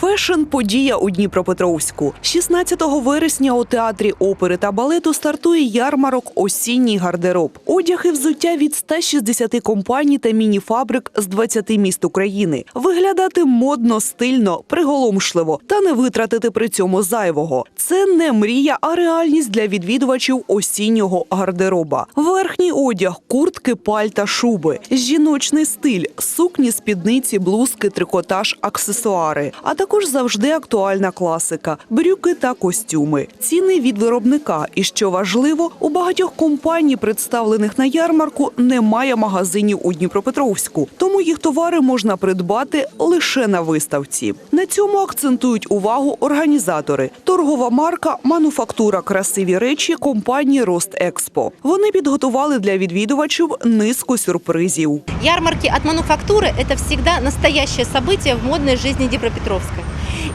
Фешн подія у Дніпропетровську. 16 вересня у театрі опери та балету стартує ярмарок Осінній гардероб. Одяг і взуття від 160 компаній та міні-фабрик з 20 міст України. Виглядати модно, стильно, приголомшливо та не витратити при цьому зайвого. Це не мрія, а реальність для відвідувачів осіннього гардероба. Верхній одяг, куртки, пальта, шуби, жіночний стиль, сукні, спідниці, блузки, трикотаж, аксесуари, а також завжди актуальна класика, брюки та костюми. Ціни від виробника. І що важливо, у багатьох компаній, представлених на ярмарку, немає магазинів у Дніпропетровську, тому їх товари можна придбати лише на виставці. На цьому акцентують увагу організатори. Торгова марка Мануфактура красиві речі компанії Ростекспо. Вони підготували для відвідувачів низку сюрпризів. Ярмарки от мануфактуры – это всегда настоящее событие в модной жизни Днепропетровска.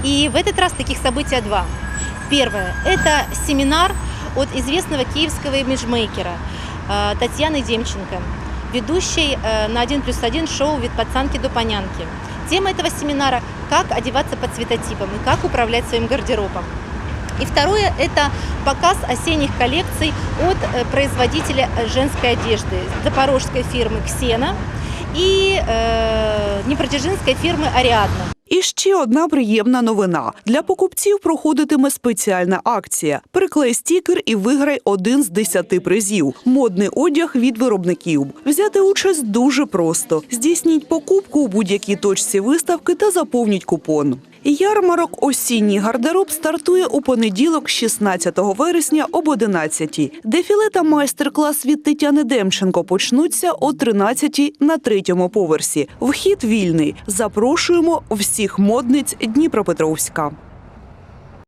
И в этот раз таких событий два. Первое – это семинар от известного киевского имиджмейкера э, Татьяны Демченко, ведущей э, на 1 плюс 1 шоу «Від пацанки до панянки». Тема этого семинара – как одеваться по цветотипам и как управлять своим гардеробом. И второе – это показ осенних коллекций от э, производителя женской одежды запорожской фирмы «Ксена» и э, днепродзержинской фирмы «Ариадна». І ще одна приємна новина. Для покупців проходитиме спеціальна акція. Приклей стікер і виграй один з десяти призів. Модний одяг від виробників. Взяти участь дуже просто. Здійсніть покупку у будь-якій точці виставки та заповніть купон. Ярмарок осінній гардероб стартує у понеділок, 16 вересня об 11 Дефіле та майстер-клас від Тетяни Демченко почнуться о 13 на третьому поверсі. Вхід вільний. Запрошуємо всіх модниць Дніпропетровська.